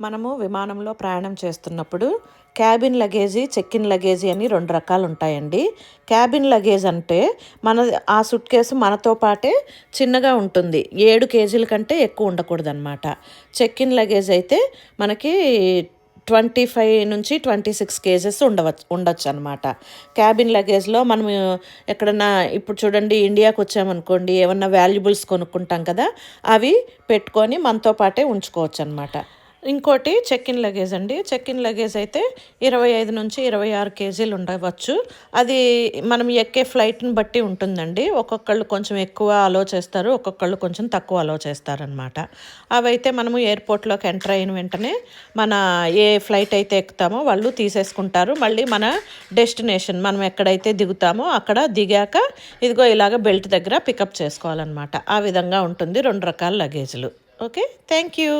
మనము విమానంలో ప్రయాణం చేస్తున్నప్పుడు cabin luggage check in luggage అని రెండు రకాలు ఉంటాయండి క్యాబిన్ లగేజ్ అంటే మన ఆ సుట్ కేసు మనతో పాటే చిన్నగా ఉంటుంది. ఏడు కేజీల కంటే ఎక్కువ ఉండకూడదన్నమాట. Check in check in luggage అయితే మనకి ట్వంటీ ఫైవ్ నుంచి ట్వంటీ సిక్స్ కేజెస్ ఉండవచ్చు ఉండొచ్చు అనమాట క్యాబిన్ లగేజ్లో మనం ఎక్కడన్నా ఇప్పుడు చూడండి ఇండియాకి వచ్చామనుకోండి ఏమన్నా వాల్యుబుల్స్ కొనుక్కుంటాం కదా అవి పెట్టుకొని మనతో పాటే ఉంచుకోవచ్చు అనమాట ఇంకోటి చెక్ ఇన్ లగేజ్ అండి. చెక్ ఇన్ లగేజ్ అయితే ఇరవై ఐదు నుంచి ఇరవై ఆరు కేజీలు ఉండవచ్చు. అది మనం ఎక్కే ఫ్లైట్ని బట్టి ఉంటుందండి. ఒక్కొక్కళ్ళు కొంచెం ఎక్కువ అలో చేస్తారు ఒక్కొక్కళ్ళు కొంచెం తక్కువ అలో చేస్తారనమాట అవైతే మనము ఎయిర్పోర్ట్లోకి ఎంటర్ అయిన వెంటనే మన ఏ ఫ్లైట్ అయితే ఎక్కుతామో వాళ్ళు తీసేసుకుంటారు. మళ్ళీ మన డెస్టినేషన్ మనం ఎక్కడైతే దిగుతామో అక్కడ దిగాక ఇదిగో ఇలాగ బెల్ట్ దగ్గర పికప్ చేసుకోవాలన్నమాట. ఆ విధంగా ఉంటుంది రెండు రకాల లగేజ్లు ఓకే థ్యాంక్ యూ